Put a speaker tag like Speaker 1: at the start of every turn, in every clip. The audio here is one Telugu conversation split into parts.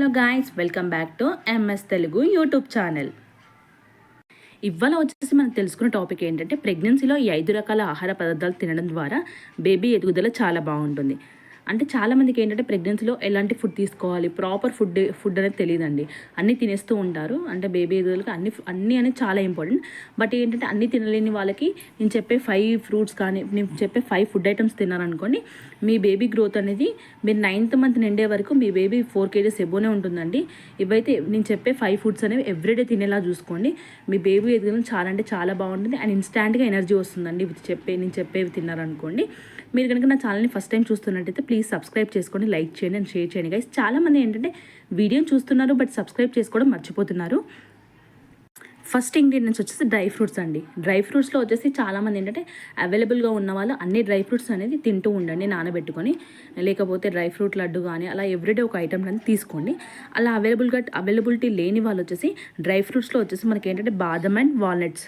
Speaker 1: Hello guys welcome back to MS Telugu YouTube channel ఇవాళ వచ్చేసి మనం తెలుసుకున్న టాపిక్ ఏంటంటే ప్రెగ్నెన్సీలో ఈ ఐదు రకాల ఆహార పదార్థాలు తినడం ద్వారా బేబీ ఎదుగుదల చాలా బాగుంటుంది. అంటే చాలామందికి ఏంటంటే ప్రెగ్నెన్సీలో ఎలాంటి ఫుడ్ తీసుకోవాలి? ప్రాపర్ ఫుడ్ ఫుడ్ అనేది తెలియదండి. అన్నీ తినేస్తూ ఉంటారు. అంటే బేబీ ఎదుగుదలకి అన్ని అన్నీ అనేది చాలా ఇంపార్టెంట్ బట్ ఏంటంటే అన్నీ తినలేని వాళ్ళకి నేను చెప్పే ఫైవ్ ఫ్రూట్స్ కానీ నేను చెప్పే ఫైవ్ ఫుడ్ ఐటమ్స్ తిన్నారనుకోండి మీ బేబీ గ్రోత్ అనేది మీరు నైన్త్ మంత్ నిండే వరకు మీ బేబీ ఫోర్ కేజీస్ ఎబోనే ఉంటుందండి. ఇవైతే నేను చెప్పే ఫైవ్ ఫుడ్స్ అనేవి ఎవ్రీడే తినేలా చూసుకోండి. మీ బేబీ ఎదుగుదల చాలా అంటే చాలా బాగుంటుంది. అండ్ ఇన్స్టాంట్గా ఎనర్జీ వస్తుందండి. ఇవి చెప్పే నేను చెప్పేవి తిన్నారనుకోండి. మీరు కనుక నా ఛానల్ని ఫస్ట్ టైం చూస్తున్నట్టయితే ప్లీజ్ సబ్స్క్రైబ్ చేసుకోండి లైక్ చేయండి అండ్ షేర్ చేయండి. గైస్ చాలామంది ఏంటంటే వీడియోని చూస్తున్నారు బట్ సబ్స్క్రైబ్ చేసుకోవడం మర్చిపోతున్నారు. ఫస్ట్ ఇంగ్రీడియంట్స్ వచ్చేసి డ్రై ఫ్రూట్స్ అండి. డ్రై ఫ్రూట్స్లో వచ్చేసి చాలామంది ఏంటంటే అవైలబుల్గా ఉన్న వాళ్ళు అన్ని డ్రై ఫ్రూట్స్ అనేది తింటూ ఉండండి నానబెట్టుకొని. లేకపోతే డ్రై ఫ్రూట్ లడ్డు కానీ అలా ఎవ్రీడే ఒక ఐటమ్ అనేది తీసుకోండి. అలా అవైలబుల్గా అవైలబిలిటీ లేని వాళ్ళు వచ్చేసి డ్రై ఫ్రూట్స్లో వచ్చేసి మనకి ఏంటంటే బాదం అండ్ వాల్నట్స్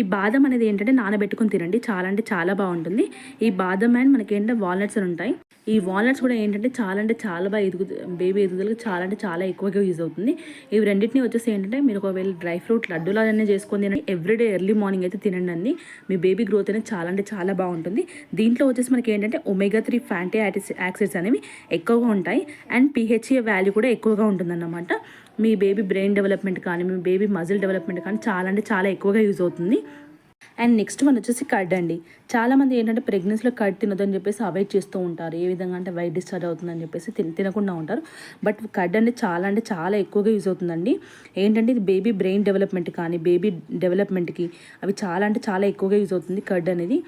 Speaker 1: ఈ బాదం అనేది ఏంటంటే నానబెట్టుకొని తినండి. చాలా అంటే చాలా బాగుంటుంది. ఈ బాదం అండ్ మనకి ఏంటంటే వాల్నట్స్ అని ఉంటాయి. ఈ వాల్నట్స్ కూడా ఏంటంటే చాలా అంటే చాలా బాగా ఎదుగు బేబీ ఎదుగుదలకు చాలా అంటే చాలా ఎక్కువగా యూజ్ అవుతుంది. ఇవి రెండింటిని వచ్చేసి ఏంటంటే మీరు ఒకవేళ డ్రై ఫ్రూట్ లడ్డూలాగానే చేసుకొని తినండి. ఎవ్రీడే ఎర్లీ మార్నింగ్ అయితే తినండి మీ బేబీ గ్రోత్ అనేది చాలా అంటే చాలా బాగుంటుంది. దీంట్లో వచ్చేసి మనకి ఏంటంటే ఒమేగా త్రీ ఫ్యాంటీ యాక్సిడ్స్ అనేవి ఎక్కువగా ఉంటాయి. అండ్ పిహెచ్ఏ వాల్యూ కూడా ఎక్కువగా ఉంటుందన్నమాట. మీ బేబీ బ్రెయిన్ డెవలప్మెంట్ కానీ మీ బేబీ మజిల్ డెవలప్మెంట్ కానీ చాలా అంటే చాలా ఎక్కువగా యూజ్ అవుతుంది. అండ్ నెక్స్ట్ వన్ వచ్చేసి కడ్ అండి. చాలామంది ఏంటంటే ప్రెగ్నెన్సీలో కడ్ తినదని చెప్పేసి అవాయిడ్ చేస్తూ ఉంటారు. ఏ విధంగా అంటే వైట్ డిశ్చార్జ్ అవుతుందని చెప్పేసి తిన తినకుండా ఉంటారు. బట్ కడ్ అంటే చాలా అంటే చాలా ఎక్కువగా యూజ్ అవుతుందండి. ఏంటంటే ఇది బేబీ బ్రెయిన్ డెవలప్మెంట్ కానీ బేబీ డెవలప్మెంట్కి అవి చాలా అంటే చాలా ఎక్కువగా యూజ్ అవుతుంది కడ్ అనేది.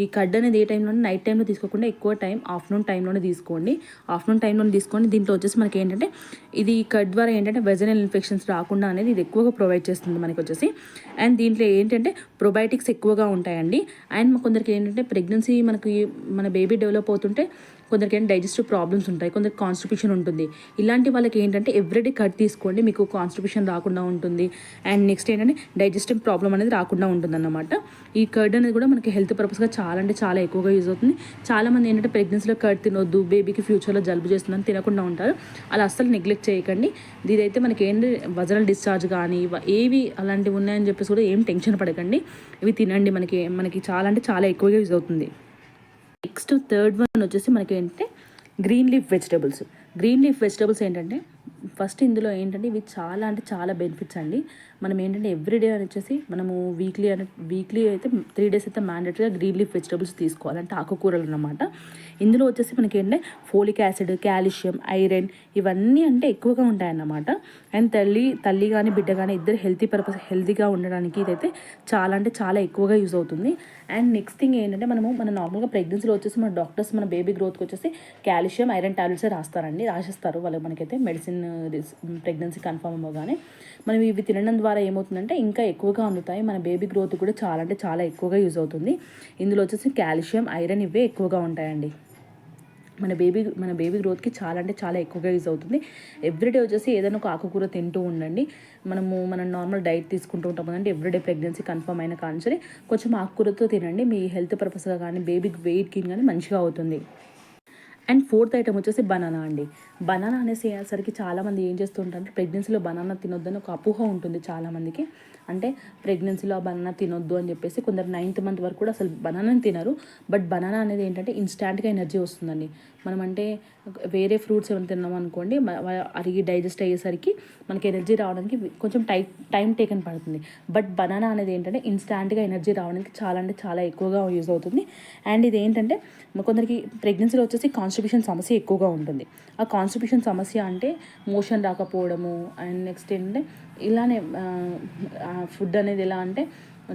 Speaker 1: ఈ కడ్ అనేది ఏ టైంలోనే నైట్ టైంలో తీసుకోకుండా ఎక్కువ టైం ఆఫ్టర్నూన్ టైంలోనే తీసుకోండి. ఆఫ్టర్నూన్ టైంలోనే తీసుకోండి. దీంట్లో వచ్చేసి మనకి ఏంటంటే ఇది కడ్ ద్వారా ఏంటంటే వెజనల్ ఇన్ఫెక్షన్స్ రాకుండా అనేది ఇది ఎక్కువగా ప్రొవైడ్ చేస్తుంది మనకి వచ్చేసి. అండ్ దీంట్లో ఏంటంటే ప్రొబయోటిక్స్ ఎక్కువగా ఉంటాయండి. అండ్ కొందరికి ఏంటంటే ప్రెగ్నెన్సీ మనకి మన బేబీ డెవలప్ అవుతుంటే కొందరికి ఏంటి డైజెస్టివ్ ప్రాబ్లమ్స్ ఉంటాయి కొందరికి కాన్స్టిపేషన్ ఉంటుంది. ఇలాంటి వాళ్ళకి ఏంటంటే ఎవ్రీడే కట్ తీసుకోండి మీకు కాన్స్టిపేషన్ రాకుండా ఉంటుంది. అండ్ నెక్స్ట్ ఏంటంటే డైజెస్టివ్ ప్రాబ్లం అనేది రాకుండా ఉంటుంది అన్నమాట ఈ కర్డ్ అనేది కూడా మనకి హెల్త్ పర్పస్గా చాలా అంటే చాలా ఎక్కువగా యూజ్ అవుతుంది. చాలామంది ఏంటంటే ప్రెగ్నెన్సీలో కర్డ్ తినొద్దు బేబీకి ఫ్యూచర్లో జలుబు చేస్తుందని తినకుండా ఉంటారు. అలా అస్సలు నెగ్లెక్ట్ చేయకండి. ఇదైతే మనకి ఏంటి వజనల్ డిశ్చార్జ్ కానీ ఏవి అలాంటివి ఉన్నాయని చెప్పేసి కూడా ఏం టెన్షన్ పడకండి. ఇవి తినండి మనకి మనకి చాలా అంటే చాలా ఎక్కువగా యూజ్ అవుతుంది. నెక్స్ట్ థర్డ్ వన్ వచ్చేసి మనకి ఏంటంటే green leaf vegetables green leaf vegetables ఏంటంటే ఫస్ట్ ఇందులో ఏంటంటే ఇవి చాలా అంటే చాలా బెనిఫిట్స్ అండి. మనం ఏంటంటే ఎవ్రీడే అని వచ్చేసి మనము వీక్లీ అని వీక్లీ అయితే త్రీ డేస్ అయితే మ్యాండేటరీగా గ్రీన్ లీఫ్ వెజిటబుల్స్ తీసుకోవాలి అంటే ఆకుకూరలు అనమాట ఇందులో వచ్చేసి మనకి ఏంటంటే ఫోలిక్ యాసిడ్ కాల్షియం ఐరన్ ఇవన్నీ అంటే ఎక్కువగా ఉంటాయన్నమాట. అండ్ తల్లి తల్లి కానీ బిడ్డ కానీ ఇద్దరు హెల్తీ పర్పస్ హెల్తీగా ఉండడానికి ఇదైతే చాలా అంటే చాలా ఎక్కువగా యూజ్ అవుతుంది. అండ్ నెక్స్ట్ థింగ్ ఏంటంటే మనము మన నార్మల్గా ప్రెగ్నెన్సీలో వచ్చేసి మన డాక్టర్స్ మన బేబీ గ్రోత్కి వచ్చేసి కాల్షియం ఐరన్ టాబ్లెట్స్ రాస్తారండి. రాసిస్తారు. వాళ్ళు మనకైతే మెడిసిన్ ప్రెగ్నెన్సీ కన్ఫర్మ్ అవ్వగానే. మనం ఇవి తినడం ద్వారా ఏమవుతుందంటే ఇంకా ఎక్కువగా అందుతాయి. మన బేబీ గ్రోత్ కూడా చాలా అంటే చాలా ఎక్కువగా యూజ్ అవుతుంది. ఇందులో వచ్చేసి కాల్షియం ఐరన్ ఇవే ఎక్కువగా ఉంటాయండి. మన బేబీ మన బేబీ గ్రోత్కి చాలా అంటే చాలా ఎక్కువగా యూజ్ అవుతుంది. ఎవ్రీడే వచ్చేసి ఏదైనా ఒక ఆకుకూర తింటూ ఉండండి. మనము మనం నార్మల్ డైట్ తీసుకుంటూ ఉంటాం కదండి. ఎవ్రీడే ప్రెగ్నెన్సీ కన్ఫర్మ్ అయిన కానీ కొంచెం ఆకుకూరతో తినండి. మీ హెల్త్ పర్పస్గా కానీ బేబీకి వెయిట్ గెయిన్ కానీ మంచిగా అవుతుంది. అండ్ ఫోర్త్ ఐటమ్ వచ్చేసి బనానా అండి. బనానా అనేసి అనేసరికి చాలామంది ఏం చేస్తుంటారంటే ప్రెగ్నెన్సీలో బనానా తినొద్దని ఒక అపోహ ఉంటుంది చాలామందికి. అంటే ప్రెగ్నెన్సీలో బనానా తినొద్దు అని చెప్పేసి కొందరు నైన్త్ మంత్ వరకు కూడా అసలు బనానాని తినరు. బట్ బనానా అనేది ఏంటంటే ఇన్స్టాంట్గా ఎనర్జీ వస్తుందండి. మనం అంటే వేరే ఫ్రూట్స్ ఏమైనా తిన్నాం అనుకోండి అరిగి డైజెస్ట్ అయ్యేసరికి మనకి ఎనర్జీ రావడానికి కొంచెం టై టైం టేకన్ పడుతుంది. బట్ బనానా అనేది ఏంటంటే ఇన్స్టాంట్గా ఎనర్జీ రావడానికి చాలా అంటే చాలా ఎక్కువగా యూజ్ అవుతుంది. అండ్ ఇది ఏంటంటే కొందరికి ప్రెగ్నెన్సీలో వచ్చేసి కాన్స్టిబ్యూషన్ సమస్య ఎక్కువగా ఉంటుంది. ఆ కాన్స్టిబ్యూషన్ సమస్య అంటే మోషన్ రాకపోవడము అండ్ నెక్స్ట్ ఏంటంటే ఇలానే ఫుడ్ అనేది ఎలా అంటే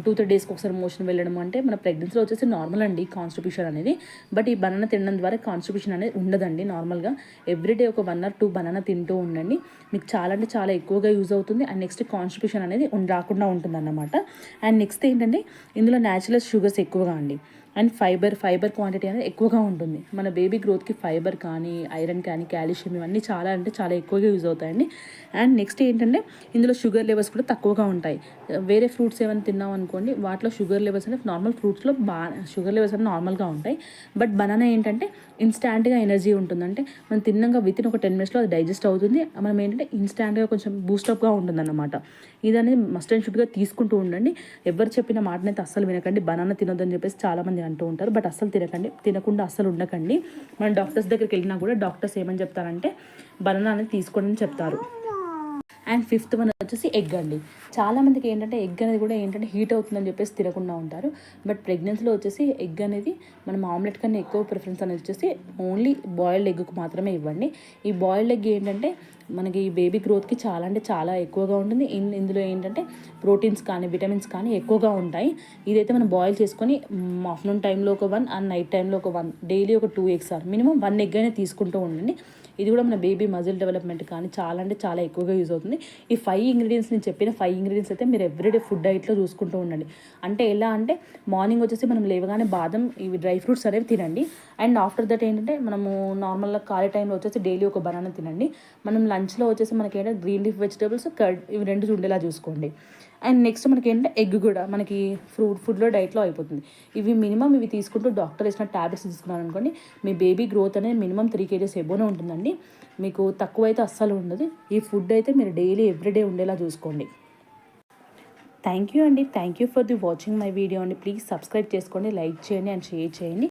Speaker 1: టూ త్రీ డేస్కి ఒకసారి మోషన్ వెళ్ళడం అంటే మన ప్రెగ్నెన్సీలో వచ్చేసి నార్మల్ అండి కాన్స్టిబ్యూషన్ అనేది. బట్ ఈ బనానా తినడం ద్వారా కాన్స్టిబ్యూషన్ అనేది ఉండదండి నార్మల్గా ఎవ్రీడే ఒక వన్ ఆర్ టూ బనానా తింటూ ఉండండి. మీకు చాలా అంటే చాలా ఎక్కువగా యూజ్ అవుతుంది అండ్ నెక్స్ట్ కాన్స్టిబ్యూషన్ అనేది రాకుండా ఉంటుంది అన్నమాట అండ్ నెక్స్ట్ ఏంటంటే ఇందులో న్యాచురల్ షుగర్స్ ఎక్కువగా అండి. అండ్ ఫైబర్ ఫైబర్ క్వాంటిటీ అనేది ఎక్కువగా ఉంటుంది. మన బేబీ గ్రోత్కి ఫైబర్ కానీ ఐరన్ కానీ కాల్షియం ఇవన్నీ చాలా అంటే చాలా ఎక్కువగా యూజ్ అవుతాయండి. అండ్ నెక్స్ట్ ఏంటంటే ఇందులో షుగర్ లెవెల్స్ కూడా తక్కువగా ఉంటాయి. వేరే ఫ్రూట్స్ ఏమైనా తిన్నాం అనుకోండి వాటిలో షుగర్ లెవెల్స్ అనేవి నార్మల్ ఫ్రూట్స్లో బాగా షుగర్ లెవెల్స్ అనేవి నార్మల్గా ఉంటాయి. బట్ బనానా ఏంటంటే ఇన్స్టాంట్గా ఎనర్జీ ఉంటుంది. అంటే మనం తిన్నాక వితిన్ ఒక టెన్ మినిట్స్లో అది డైజెస్ట్ అవుతుంది. మనం ఏంటంటే ఇన్స్టాంట్గా కొంచెం బూస్టప్గా ఉంటుంది అన్నమాట ఇది అనేది మస్ట్ అండ్ షుడ్గా తీసుకుంటూ ఉండండి. ఎవరు చెప్పిన మాటనైతే అస్సలు వినకండి. బనానా తినొద్దని చెప్పేసి చాలామంది అంటూ ఉంటారు. బట్ అస్సలు తినకండి. తినకుండా అస్సలు ఉండకండి. మనం డాక్టర్స్ దగ్గరికి వెళ్ళినా కూడా డాక్టర్స్ ఏమని చెప్తారంటే బనానా అనేది తీసుకోండి చెప్తారు. అండ్ ఫిఫ్త్ వన్ వచ్చేసి ఎగ్ అండి. చాలామందికి ఏంటంటే ఎగ్ అనేది కూడా ఏంటంటే హీట్ అవుతుందని చెప్పేసి తినకుండా ఉంటారు. బట్ ప్రెగ్నెన్సీలో వచ్చేసి ఎగ్ అనేది మనం ఆమ్లెట్ కన్నా ఎక్కువ ప్రిఫరెన్స్ అనేది వచ్చేసి ఓన్లీ బాయిల్డ్ ఎగ్కు మాత్రమే ఇవ్వండి. ఈ బాయిల్డ్ ఎగ్ ఏంటంటే మనకి బేబీ గ్రోత్కి చాలా అంటే చాలా ఎక్కువగా ఉంటుంది. ఇన్- ఇందులో ఏంటంటే ప్రోటీన్స్ కానీ విటమిన్స్ కానీ ఎక్కువగా ఉంటాయి. ఇదైతే మనం బాయిల్ చేసుకొని ఆఫ్టర్నూన్ టైంలో ఒక వన్ అండ్ నైట్ టైంలో ఒక వన్ డైలీ ఒక two eggs or minimum one egg అయినా తీసుకుంటూ ఉండండి. ఇది కూడా మన బేబీ మజిల్ డెవలప్మెంట్ కానీ చాలా అంటే చాలా ఎక్కువగా యూజ్ అవుతుంది. ఈ ఫైవ్ ఇంగ్రీడియంట్స్ నేను చెప్పిన ఫైవ్ ఇంగ్రీడియంట్స్ అయితే మీరు ఎవ్రీడే ఫుడ్ డైట్లో చూసుకుంటూ ఉండండి. అంటే ఎలా అంటే మార్నింగ్ వచ్చేసి మనం లేవగానే బాదం ఇవి డ్రై ఫ్రూట్స్ అనేవి తినండి. అండ్ ఆఫ్టర్ దట్ ఏంటంటే మనము నార్మల్గా ఖాళీ టైంలో వచ్చేసి డైలీ ఒక బనానా తినండి. మనం లంచ్లో వచ్చేసి మనకి ఏంటంటే గ్రీన్ లీఫ్ వెజిటేబుల్స్ కర్డ్ ఇవి రెండు ఉండేలా చూసుకోండి. అండ్ నెక్స్ట్ మనకి ఏంటంటే ఎగ్ కూడా మనకి ఫ్రూట్ ఫుడ్లో డైట్లో అయిపోతుంది. ఇవి మినిమం ఇవి తీసుకుంటూ డాక్టర్ ఇచ్చిన ట్యాబ్లెట్స్ తీసుకున్నారు అనుకోండి మీ బేబీ గ్రోత్ అనేది మినిమం త్రీ కేజెస్ ఎబోనే ఉంటుందండి. మీకు తక్కువ అయితే అస్సలు ఉండదు. ఈ ఫుడ్ అయితే మీరు డైలీ ఎవ్రీడే ఉండేలా చూసుకోండి. థ్యాంక్ యూ అండి. Thank you for the watching my video అండి. ప్లీజ్ సబ్స్క్రైబ్ చేసుకోండి లైక్ చేయండి అండ్ షేర్ చేయండి.